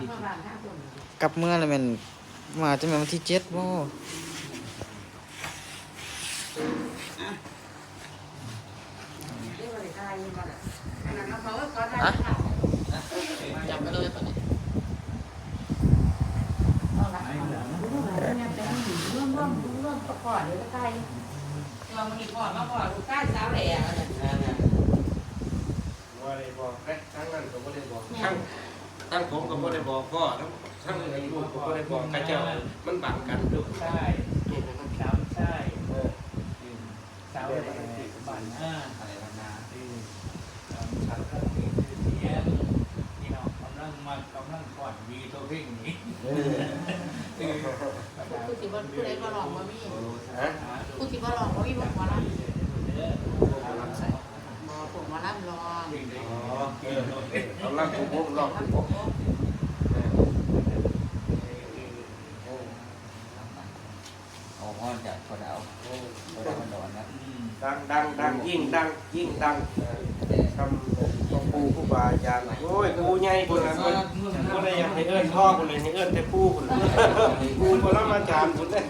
ปีเมื่อวานห้าคนกลับเมื่อแล้วแมันมาจะแม่นวันที่เจ็ดบ่เรียกว่าอะไรยังมาอันนั้นเขาก็ได้ค่ะจำไปเลยตอนนี้เอาละเนี่ยเป็นเรื่องเรื่องเรื่องประกอบเลยก็ได้เรามีก่อนมาก่อนลูกใต้สาวแหล่ว่าได้บอกแค่ทั้งนั้นก็บ่ได้บอกทั้ง ทั้งผมก็บ่ได้บอกพ่อทั้งทั้งไอ้ลูกก็บ่ได้บอกกระเจ้า มันบังกันลูกใช่สามใช่สาวอะไรบ้านอ่าอะไรบ้านนาสามสามก็คือเสียนี่เนาะกำลังมากำลังก่อนวีตัวเพ่งนี้ผู้ที่ว่าผู้ใดก็ลองว่ามีฮะผู้ที่ว่าลองว่ามีบอกว่ารับเด้อบอกผมว่ารับลอง เออเอาลังผมผมลองผมผมเอาห้อนจากคนเอาคนเอามันนอนนะดังดังดังยิ่งดังยิ่งดังทำพ่อปู่ผู้บาอาจารย์โอ้ยปูใหญ่คนนั้นคนก็ได้อยากให้เอิ้อนพ่อคนเลยให้เอิ้อนแต่ปูคนปู่ปรมาจารย์คนนั้น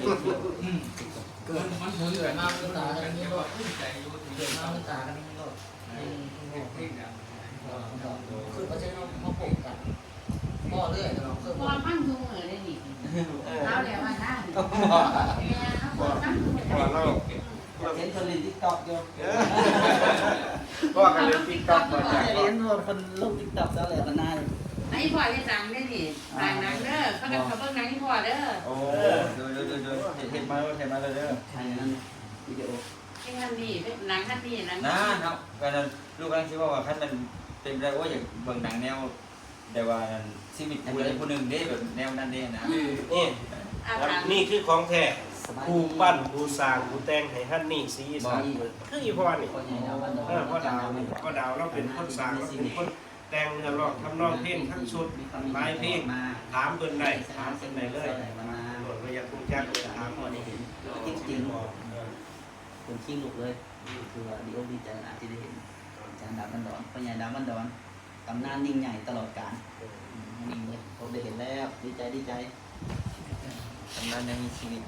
เกิดมันเหมือนกันมากตากันนี่ก็ขึ้นใจอยู่ถึงเกิดมาไม่ตากันนี่ก็ คือประเทศเราเขาปลูกกันพ่อเรื่อยเราคือพอพังทุ่งเลยนี่เท้าแล้วมาได้เนี่ยเขาพอพังทุ่งเลยพ่อเราเห็นคนเล่นทิกต็อกอยู่พ่อกันเล่นติ๊กต็อกมาจากเห็นคนลงทิกต็อกแล้วแหละมันน่าไอ้พ่อจะสั่งได้ดิสั่งนังเด้อเขาจะเขาเบิ่งนังให้พ่อเด้อโอ้ดูดูดูดูเห็นมาเห็นมาเลยเด้อใช่นั่นวิดีโอไอ้ท่านนี่หนังท่านนี่หนังนะเนาะกันลูกกำลังคิดว่าขั้นมัน เป็นอะไรว่าอย่างเบิ่งหนังแนวแต่ว่าชีวิตผู้ใดผู้หนึ่งเด้แบบแนวนั้นเด้นะนี่อาครับหารนี่คือของแท้ผู้ปั้นผู้สร้างผู้แต่งให้ท่านนี่สีอีสานคืออีพ่อนี่คนใหญ่ดาวมันนอนเออพ่อดาวนี่พ่อดาวเราเป็นคนสร้างเราเป็นคนแต่งเนื้อร้องทำนองเพลงทั้งชุดหลายเพลงถามเพิ่นได้ถามเพิ่นได้เลยโหลดมาอยากรู้จักถามพอได้เห็นจริงจริงคนขี้ลุกเลย คือว่าดีอกดีใจนะที่ได้เห็นอา จารย์ดาวมันดอนคนใหญ่ดาวมันดอนตำนานยิ่งใหญ่ตลอดกาลนิ่งเลยผมได้เห็นแล้วดีใจดีใจทำงานยังมีชีวิต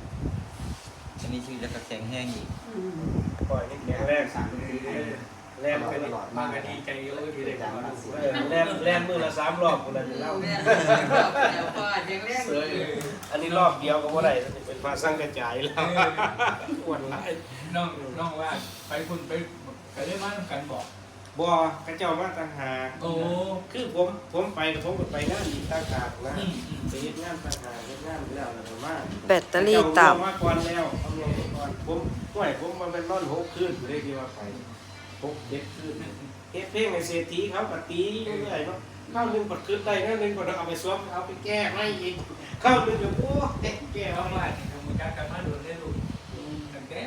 ยังมีชีวิตแล้วก็แข็งแห้งอีกปล่อยให้แข็งแรงแล่นไปตลอดมากันดีใจเยอะที่ได้มาดูเออแล่นแล่นมือละสามรอบคนละเล่าเดี๋ยวพ่อยังเรียกเสืออันนี้รอบเดียวก็บ่ได้เป็นมาสร้างกระจายแล้วอ้วนหลายน้องน้องว่าไปคุณไปไปได้มากันบอก บ่กระเจ้ามาต่างหากโอ้ คือผมผมไปผมก็ไปงานอีกต่างหากนะอืมอืม ไปเฮ็ดงานต่างหากเฮ็ดงานไปแล้วแล้วก็มาแบตเตอรี่ต่มาก่อนแล้วเอาลงไปก่อนผมห่วยผมมันเป็นนอนหกคืนเลยที่ว่าไปหกเจ็ดคืนเฮ็ดเพลงในเศรษฐีเขาก็ตีเรื่อยๆเนาะเข้าหนึงกดคืนได้นั่นนึงกดเอาไปสวมเอาไปแก้ไม่อีกเข้าหนึงก็โอ้แก้แก้เอาเอามามาทำการกันมาโดนได้ลูกตั้งแต่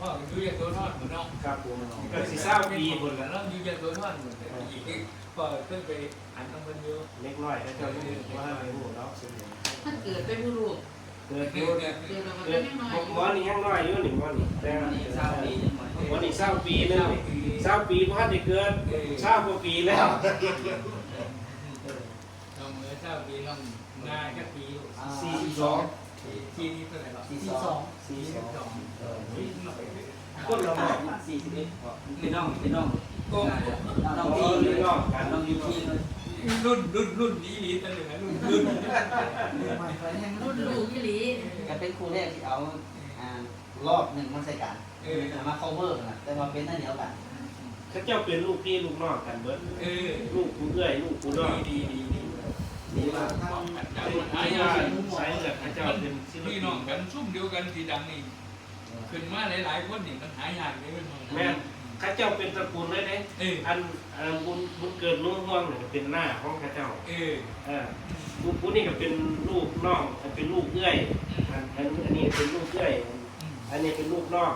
พ่ออยู่ยังตัวทอดเหมือนเน้องครับผมก็สิเศร้าปีพุ่นแล้แล้ววอยู่ยังตัวทอดเหมือนแต่อีกพ่อเพิ่งไปอ่านต้องมันเยอะเล็กน้อยเขาเจ้ารู้ว่าให้รู้เนาะสิท่านเกิดเป็นผู้ลูกเกิดเกิอยู่เนี่ยเกิดมาเป็ดนน้อยหมอนี่ยังน้อยอยู่นี่หมอนี่แต่วันนี้เศร้าดีวันนี้เศร้าปีนึงเศร้าปีบ่ทันได้เกิดเศร้ากว่าปีแล้วน้องเมื่อเช้าปีน้องงานก็ปีสี่สิบสอง ปีนี้เท่าไหร่หรอสี่สองสี่สองสองปีหน่อยคนเราบอกสี่สิบเอ็ดพี่น้องพี่น้องก็น้องพี่น้องยูทีเลยรุ่นรุ่นรุ่นนี้นี้ตั้งแต่รุ่นรุ่นรุ่นลูกยี่หลีก็เป็นครูแรกที่เอาอ่ารอบหนึ่งมาใส่กันมา cover นะแต่มาเป็นนั่นเดียวกันเขาเจ้าเป็นลูกพี่ลูกน้องกันเบิดเออลูกผู้เอื้อยลูกผู้น้องดีดีดี ดีมากจากเป็นหาที่ยาว่าสายเลือดเขาเจ้าเป็นศิลพี่ปิน้องกันซุ่มเดียวกันสีดังนี่ขึ้นมาหลายๆคนนี่มันหายากเลยเป็นแม่นเขาเจ้าเป็นตระกูลเลยเด้เอออันอันบุญบุญเกิดนุ่งห่วงเนี่ยเป็นหน้าของเขาเจ้าเออเออผู้ผู้นี่ก็เป็นลูกน้องเป็นลูกเอื้อยอันอันอันนี้เป็นลูกเอื้อยอันนี้เป็นลูกน้อง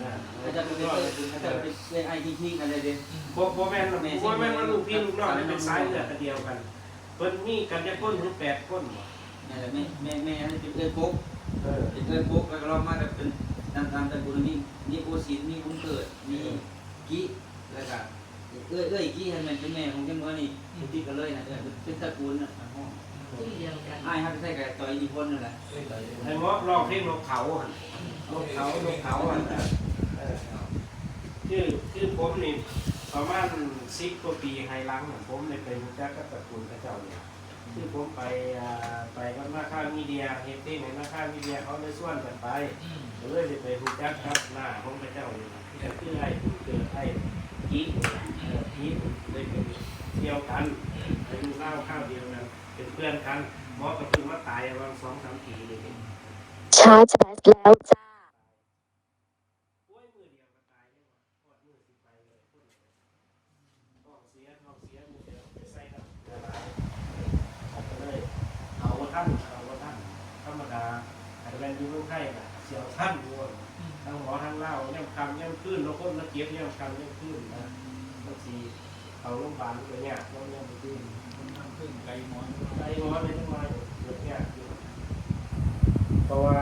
อ่าอาจจะเป็นเรื่องอาจจะเป็นเรื่องไอทีทีอะไรเดียวบ่บ่แม่นบ่แม่นว่าลูกพี่ลูกน้องนี่เป็นสายเลือดอันเดียวกัน เพิ่นมีกันจะคนถึงแปดคนบ่นี่แหละแม่แม่แม่อะไรเป็นเอื้อปุ๊กเออเป็นเอื้อปุ๊กแล้วก็รอบมาแล้วเป็นตามตามตระกูลมีมีโอศินมีบุญเกิดมีกี้แล้วก็เอื้อเอื้อกี้ให้มันเป็นแม่ของเจ้าเมื่อนี่ที่กันเลยนะเออเป็นตระกูลนะห้องอ้ายครับใช่กับตัวอิทธิพลนั่นแหละไอ้เงาะลองเพลงนกเขาอะนกเขานกเขาอะเออคือคือผมนี่ ประมาณสิบกว่าปีไฮลังอะผมเลยไปรู้จักกับตระกูลพระเจ้าเนี่ยคือผมไปอ่าไปกับมาค่ามีเดียเฮดติ้งในมาค่ามีเดียเขาได้ส่วนกันไปอืมผมเลยไปรู้จักครับหน้าของพระเจ้าเนี่ยที่จะคือไอ้เกิดไอ้กี้เออกี้เลยเป็นเที่ยวกันไปดูเล่าข้าวเดียวกันเป็นเพื่อนกันหมอก็คือมาตายประมาณสองสามปีเลยเนี่ยชาร์จแบตแล้วจ้า โอ้ยมือเดียวก็ตายเลยว่ะปอดมือสิไปเลยพุ่นเลยท้องเสียท้อง เสียมือเดียวไปใส่น้ำเกลือลายเอาไปเลยเอาว่าท่านเอาว่าท่านธรรมดาอาจจะเป็นอยูรูปไข่น่ะเสียวท่านด้วยทั้งหมอทั้งเล่าย่ำคำย่ำขึ้นเราคนมาเก็บย่ำคำย่ำขึ้นนะบางทีเอาโรงพยาบาลไปเนี่ยต้องย่ำขึ้นคนทำขึ้นไกลหมอนไอ้หมอไม่ต้องมาเกิดเนี่ยอยู่เพราะว่า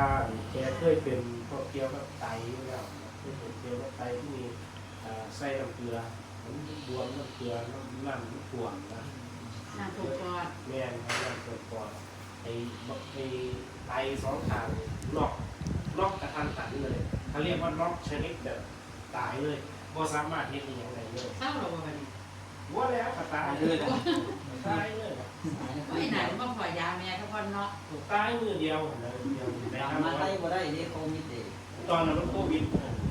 แกเคยเป็นพวกเกี่ยวกับไตอยู่แล้วเคยเป็นเกี่ยวกับไตที่มีอ่าใส่น้ำเกลือ มันบวมน้ำเกลือน้ำน้ำมันถ่วงนะน้ำถูกก่อนแม่นเขาน้ำเกลือก่อนไอ้บไอ้ไตสองข้างล็อกล็อกกระทันหันเลยเขาเรียกว่าล็อกชนิดแบบตายเลยบ่สามารถเฮ็ดอหย่างไรเลยเศร้าเราบ่บัดนี้ว่าแล้วก็ตายเลยตายเลยโอ้ยไหนมันขอยาแม่ทุกคนเนาะตายมือเดียวเลยเดียวไปกลับทำมามาไทยบ่ได้เด้โควิดเด้ตอนนั้นมันโควิด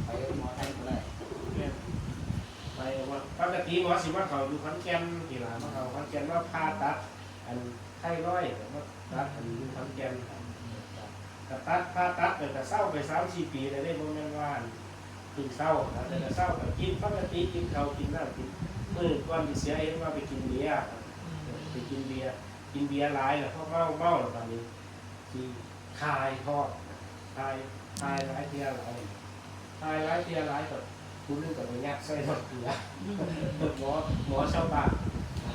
ไปหมอไทยบ่ได้ ไปว่า ปกติหมอสิว่าเขาอยู่ขอนแก่นที่ร้านเขาขอนแก่นว่าผ่าตัด อันไข้ร้อยว่าตัดอันอยู่ขอนแก่นก็ตัดผ่าตัดแต่ก็เศร้าไปสามสี่ปีเลยได้บ่แม่นว่าถึงเศร้านะแต่ก็เศร้าก็กินปกติกินเขากินน้ำกินมือก่อนที่เสียเห็นว่าไปกินเบียร์ไปกินเบียร์กินเบียร์หลายแล้วเพราะเมาเมาแล้วตอนนี้ที่คายทอดคายคายหลายเทียหลายคายหลายเทียหลายก็คุ ณนึกกับยักใส่หมดเกลือหมอหมอชาวบ้าน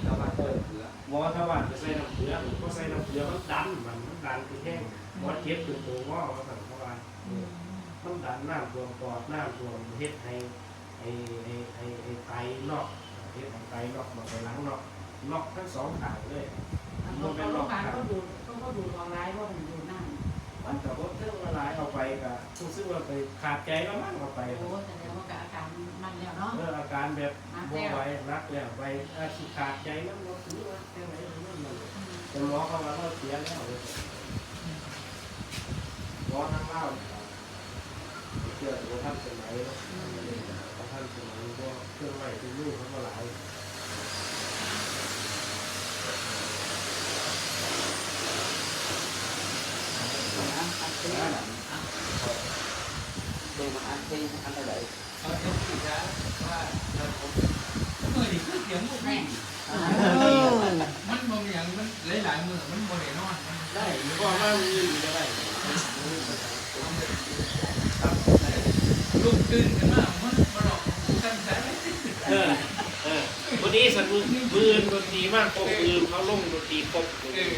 ชาวบ้านเปิดเกลือหมอชาวบ้านจะใส่น้ำเกลือก็ใส่น้ำเกลือมันดันมันมันดันคือแห้งหมอเจ็บคือตัวงอเขาสั่งเขาว่ามันดันน้ำท่วมปอดน้ำท่วมเฮ็ดให้ไอ้ไอ้ไอ้ไอ้ไตนอกเฮ็ดให้ไตนอกมาไปหลังนอกนอกทั้งสองข้างเลยเขาเขาโรงพยาบาลเขาดูเขาก็ดูออนไลน์ว่ามันดูนั่น มันกับรถเรื่องละลายเอาไปกับรู้สึกว่าไปขาดใจแล้วมันเอาไปโอ้แสดงว่าอาการมันแล้วเนาะเมื่ออาการแบบนักบ่แล้วไหวนักแล้วไปอาชีขาดใจแล้วมันถือว่าแค่ไหนมันมันแต่หมอเขาว่าเขาเสียแล้วเลยหมอทั้งเล่าเชื่อว่าท่านสมัยเนาะท่านสมัยก็เครื่องไหวที่ลูกเขาก็หลาย อันอันเป็นอันเด มาอันเป็นอันใดเอาเจ้าพี่จ้าว่าเราผมเมื่อนี่คือเสียงพวกแม่มันบ่มีอย่างมันหลายๆมือมันบ่ได้นอนได้เพราะว่ามันยืนอยู่ได้ลุกตื่นขึ้นมามันบ่หลอกกันใช่ไหมเออเออวันนี้สันมือมือดนตรีมากครบมือเขาล่งดนตรีครบเออ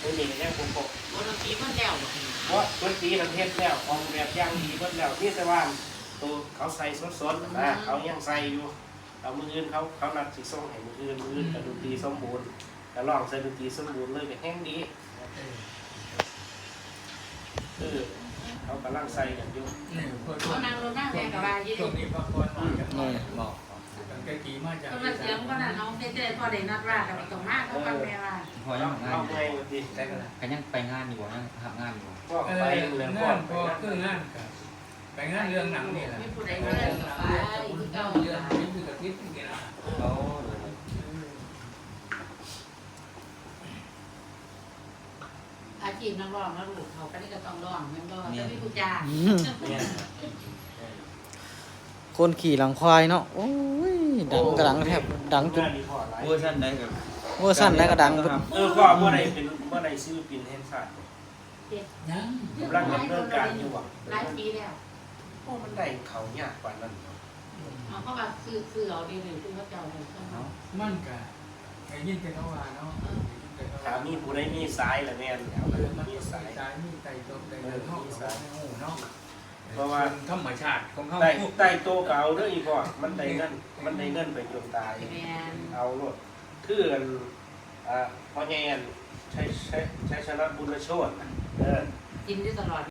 มือนี่แน่ครบครบวันนี้มัน เพราะดนตรีมันเทศแล้วออกแบบอย่างดีเพิ่นแล้วนี่แต่ว่าตัวเขาใส่สดๆนะเขายังใส่อยู่เอามืออื่นเขาเขานัดสิส่งให้มืออื่นมืออื่นกับดนตรีสมบูรณ์แต่ลองใส่ดนตรีสมบูรณ์เลยก็แห้งดีเออเขากำลังใส่กันอยู่นี่พอเขานั่งรถนั่งแม่กับว่ายี่ช่วงนี้พักผ่อนนอนกันหน่อยบอกตั้ง แต่กี่มาจากก็มาเสียงก็น่ะน้องเจ๊ๆพอได้นัดว่ากันตรงหน้าเขากันแม่ว่าพอยังทำงานเอาอยู่ไงวันนี้ได้กันก็ยังไปงานอยู่ยังทำงานอยู่ก็เอไปอเลยงานพอคืองานกับไปงานเรื่องหนังนี่แหละไม่ผู้ใดก็ได้กับไปที่เก่าเรื่องนี้คือกับทิศนี่แหละเขาอาชีพนักร้องแล้วลูกเขาก็ได้ก็ต้องร้องแม่นบ่แต่ไม่ผู้จ้าเนี่ยคนขี่หลังควายเนาะโอ้ย ดังกระดังแทบดังจนดีพอหลายเวอร์ชันได้กับเวอร์สั้นแล้วก็ดังจนเออก็บ่ได้เป็นบ่ได้ซื้อปินแห่งชาติยังกำลังดำเนินการอยู่ว่ะหลายปีแล้วโอ้มันได้เขายากกว่านั้นเอาเข้ามาซื้อซื้อเอาดีเลยซื้อเขาเจ้าเลยเครื่องเนาะมันกะไอ้ยินเป็นเขาว่าเนาะถามมีผู้ใดมีสายละแม่นเอาเอเลอยมันมีมีสาสายยสายมีไตตกไตเดินห้องสายหูเนาะ เพราะว่าธรรมชาติของเขาได้ได้โตเก่าเด้ออีพ่อมันได้เงินมันได้เงินไปจนตาย แม่นเอาโลดคืออันอ่าพ่อแย่นใช้ใช้ใช้ใช้ชนะบุญโชตเออ กินได้ตลอด